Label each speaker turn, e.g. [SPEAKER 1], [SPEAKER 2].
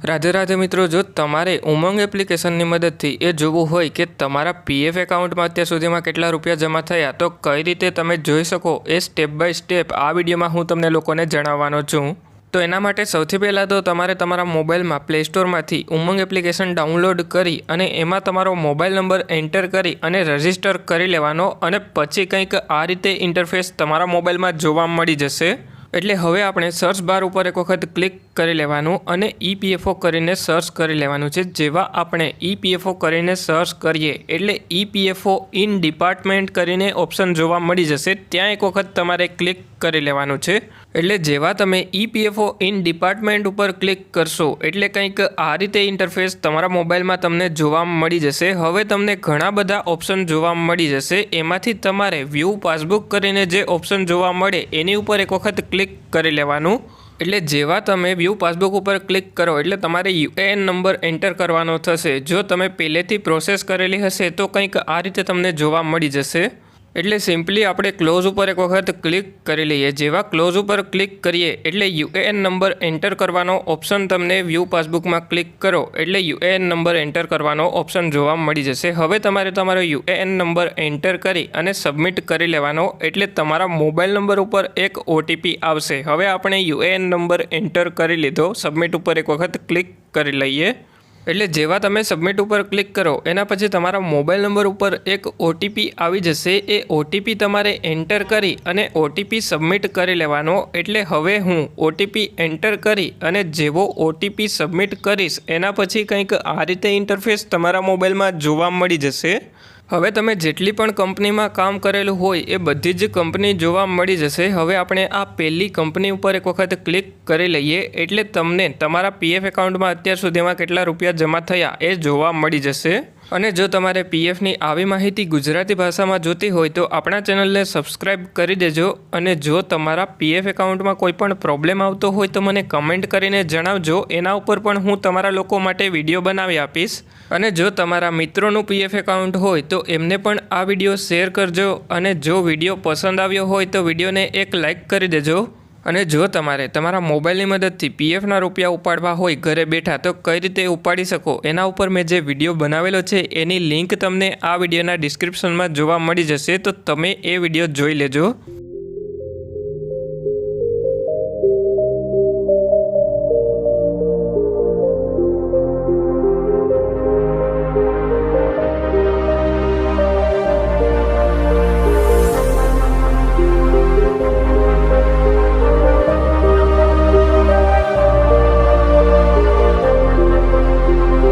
[SPEAKER 1] રાધે રાધે મિત્રો, જો તમારે ઉમંગ એપ્લિકેશનની મદદથી એ જોવું હોય કે તમારા પીએફ એકાઉન્ટમાં અત્યાર સુધીમાં કેટલા રૂપિયા જમા થયા, તો કઈ રીતે તમે જોઈ શકો એ સ્ટેપ બાય સ્ટેપ આ વિડીયોમાં હું તમને લોકોને જણાવવાનો છું. તો એના માટે સૌથી પહેલાં તો તમારે તમારા મોબાઈલમાં પ્લે સ્ટોરમાંથી ઉમંગ એપ્લિકેશન ડાઉનલોડ કરી અને એમાં તમારો મોબાઈલ નંબર એન્ટર કરી અને રજિસ્ટર કરી લેવાનો અને પછી કંઈક આ રીતે ઇન્ટરફેસ તમારા મોબાઈલમાં જોવા મળી જશે. એટલે હવે આપણે સર્ચ બાર ઉપર એક વખત ક્લિક કરી લેવાનું અને ઈપીએફઓ કરીને સર્ચ કરી લેવાનું છે. જેવા આપણે ઈપીએફઓ કરીને સર્ચ કરીએ એટલે ઈપીએફઓ ઇન ડિપાર્ટમેન્ટ કરીને ઓપ્શન જોવા મળી જશે. ત્યાં એક વખત તમારે ક્લિક કરી લેવાનું છે. એટલે જેવા તમે ઈપીએફઓ ઇન ડિપાર્ટમેન્ટ ઉપર ક્લિક કરશો એટલે કંઈક આ રીતે ઇન્ટરફેસ તમારા મોબાઈલમાં તમને જોવા મળી જશે. હવે તમને ઘણા બધા ઓપ્શન જોવા મળી જશે. એમાંથી તમારે વ્યૂ પાસબુક કરીને જે ઓપ્શન જોવા મળે એની ઉપર એક વખત ક્લિક કરી લેવાનું. એટલે જેવા તમે વ્યૂ પાસબુક ઉપર ક્લિક કરો, એટલે તમારે યુએએન નંબર એન્ટર કરવાનો થશે. જો તમે પહેલેથી પ્રોસેસ કરેલી હશે, તો કંઈક આ રીતે તમને જોવા મળી જશે. એટલે સિમ્પલી આપણે ક્લોઝ ઉપર એક વખત ક્લિક કરી લઈએ. જેવા ક્લોઝ ઉપર ક્લિક કરીએ, એટલે યુએએન નંબર એન્ટર કરવાનો ઓપ્શન તમને વ્યૂ પાસબુકમાં ક્લિક કરો, એટલે યુએએન નંબર એન્ટર કરવાનો ઓપ્શન જોવા મળી જશે. હવે તમારે તમારો યુએએન નંબર એન્ટર કરી અને સબમિટ કરી લેવાનો, એટલે તમારા મોબાઈલ નંબર ઉપર એક ઓટીપી આવશે. હવે આપણે યુએએન નંબર એન્ટર કરી લીધો. સબમિટ ઉપર એક વખત ક્લિક કરી લઈએ. એટલે જેવા તમે સબમિટ ઉપર ક્લિક કરો, એના પછી તમારા મોબાઈલ નંબર ઉપર એક ઓટીપી આવી જશે. એ ઓટીપી તમારે એન્ટર કરી અને ઓટીપી સબમિટ કરી લેવાનો. એટલે હવે હું ઓટીપી એન્ટર કરી અને જેવો ઓટીપી સબમિટ કરીશ, એના પછી કંઈક આ રીતે ઇન્ટરફેસ તમારા મોબાઈલમાં જોવા મળી જશે. હવે તમે જેટલી પણ કંપનીમાં કામ કરેલું હોય એ બધી જ કંપની જોવા મળી જશે. હવે આપણે આ પહેલી કંપની ઉપર એક વખત ક્લિક કરી લઈએ એટલે તમને તમારા પીએફ એકાઉન્ટમાં અત્યાર સુધીમાં કેટલા રૂપિયા જમા થયા એ જોવા મળી જશે. અને જો તમારે પીએફની આવી માહિતી ગુજરાતી ભાષામાં જોતી હોય તો આપણા ચેનલને સબસ્ક્રાઈબ કરી દેજો અને જો તમારા પીએફ એકાઉન્ટમાં કોઈ પણ પ્રોબ્લેમ આવતો હોય તો મને કમેન્ટ કરીને જણાવજો. એના ઉપર પણ હું તમારા લોકો માટે વીડિયો બનાવી આપીશ. અને જો તમારા મિત્રોનું પીએફ એકાઉન્ટ હોય તો એમને પણ આ વીડિયો શેર કરજો. અને જો વીડિયો પસંદ આવ્યો હોય તો વિડીયોને એક લાઇક કરી દેજો. અને જો તમારે તમારા મોબાઈલની મદદથી પીએફના રૂપિયા ઉપાડવા હોય ઘરે બેઠા, તો કઈ રીતે ઉપાડી શકો? એના ઉપર મેં જે વીડિયો બનાવેલો છે, એની લિંક તમને આ વિડીયોના ડિસ્ક્રિપ્શનમાં જોવા મળી જશે, તો તમે એ વીડિયો જોઈ લેજો.